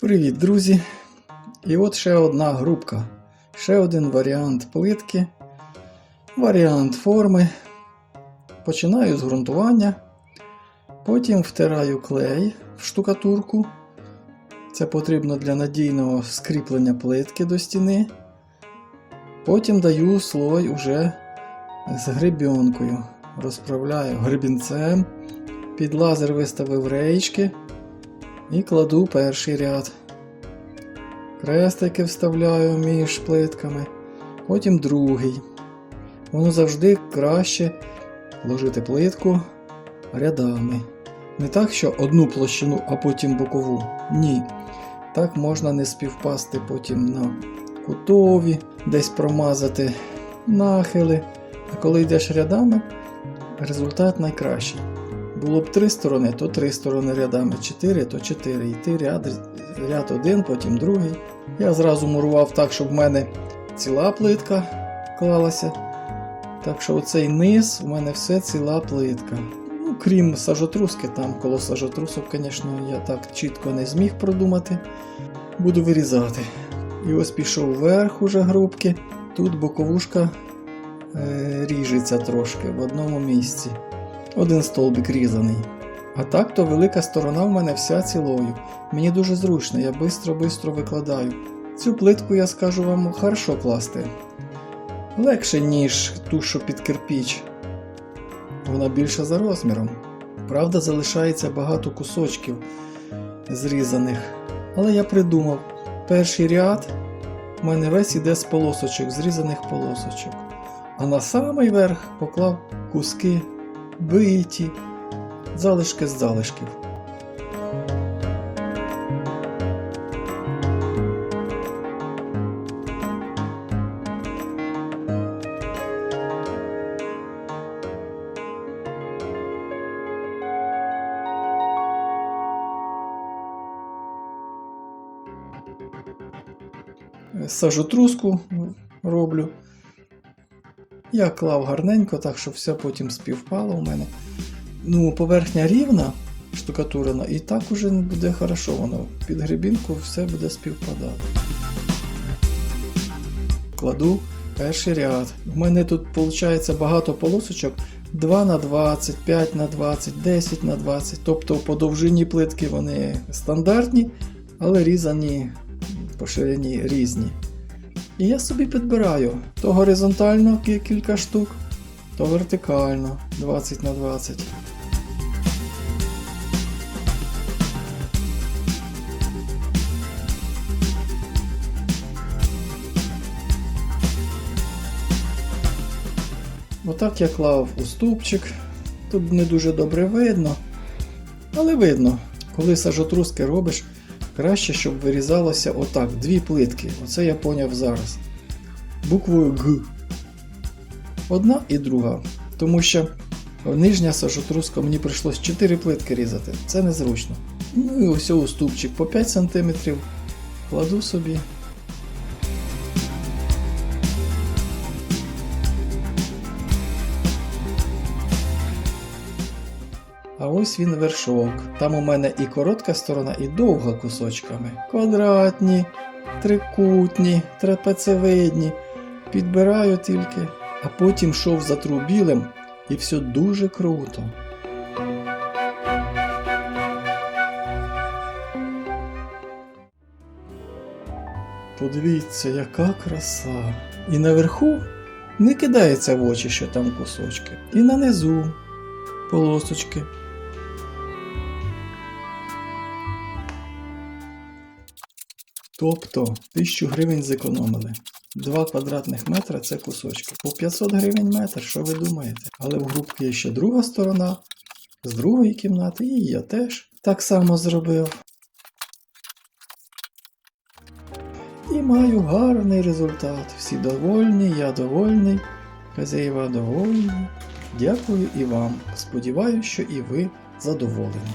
Привіт, друзі! І от ще одна групка. Ще один варіант плитки, варіант форми. Починаю з ґрунтування, потім втираю клей в штукатурку. Це потрібно для надійного скріплення плитки до стіни. Потім даю слой уже з гребінкою. Розправляю гребінцем, під лазер виставив реєчки і кладу перший ряд. Крестики вставляю між плитками, потім другий. Воно завжди краще ложити плитку рядами. Не так, що одну площину, а потім бокову. Ні. Так можна не співпасти потім на кутові, десь промазати нахили. А коли йдеш рядами, результат найкращий. Було б три сторони, то три сторони рядами, чотири, то чотири. Йти ряд, ряд один, потім другий. Я зразу мурував так, щоб в мене ціла плитка клалася. Так що оцей низ у мене все ціла плитка. Ну, крім сажотруски, там коло сажотрусок, звісно, я так чітко не зміг продумати. Буду вирізати. І ось пішов вверх уже грубки. Тут боковушка е, ріжеться трошки в одному місці. Один столбик різаний. А так то велика сторона в мене вся цілою. Мені дуже зручно, я бистро-бистро викладаю. Цю плитку, я скажу вам, хорошо класти. Легше, ніж ту, що під кирпіч. Вона більша за розміром. Правда, залишається багато кусочків зрізаних. Але я придумав, перший ряд в мене весь іде з полосочок, зрізаних полосочок. А на самий верх поклав куски биті, залишки з залишків. Сажу труску роблю. Я клав гарненько, так що все потім співпало у мене. Ну, поверхня рівна, штукатурена, і так уже не буде хорошо, воно під грибінку все буде співпадати. Кладу перший ряд. У мене тут виходить багато полосочок 2 на 20, 5 на 20, 10 на 20. Тобто по довжині плитки вони стандартні, але різані по ширині різні. І я собі підбираю то горизонтально кілька штук, то вертикально 20 на 20. Отак я клав уступчик. Тут не дуже добре видно, але видно, коли сажотруски робиш, краще, щоб вирізалося отак, дві плитки. Оце я поняв зараз. Буквою Г. Одна і друга. Тому що нижня сажотруска мені прийшлось 4 плитки різати. Це незручно. Ну і ось уступчик по 5 см. Кладу собі. Ось він вершок. Там у мене і коротка сторона, і довга кусочками. Квадратні, трикутні, трапецевидні. Підбираю тільки, а потім шов затру білим, і все дуже круто. Подивіться, яка краса. І наверху не кидається в очі, що там кусочки. І на низу полосочки. Тобто 1000 гривень зекономили. 2 квадратних метра це кусочки. По 500 гривень метр, що ви думаєте? Але в групці є ще друга сторона, з другої кімнати, і я теж так само зробив. І маю гарний результат. Всі довольні, я довольний, хазяїва довольні. Дякую і вам. Сподіваюся, що і ви задоволені.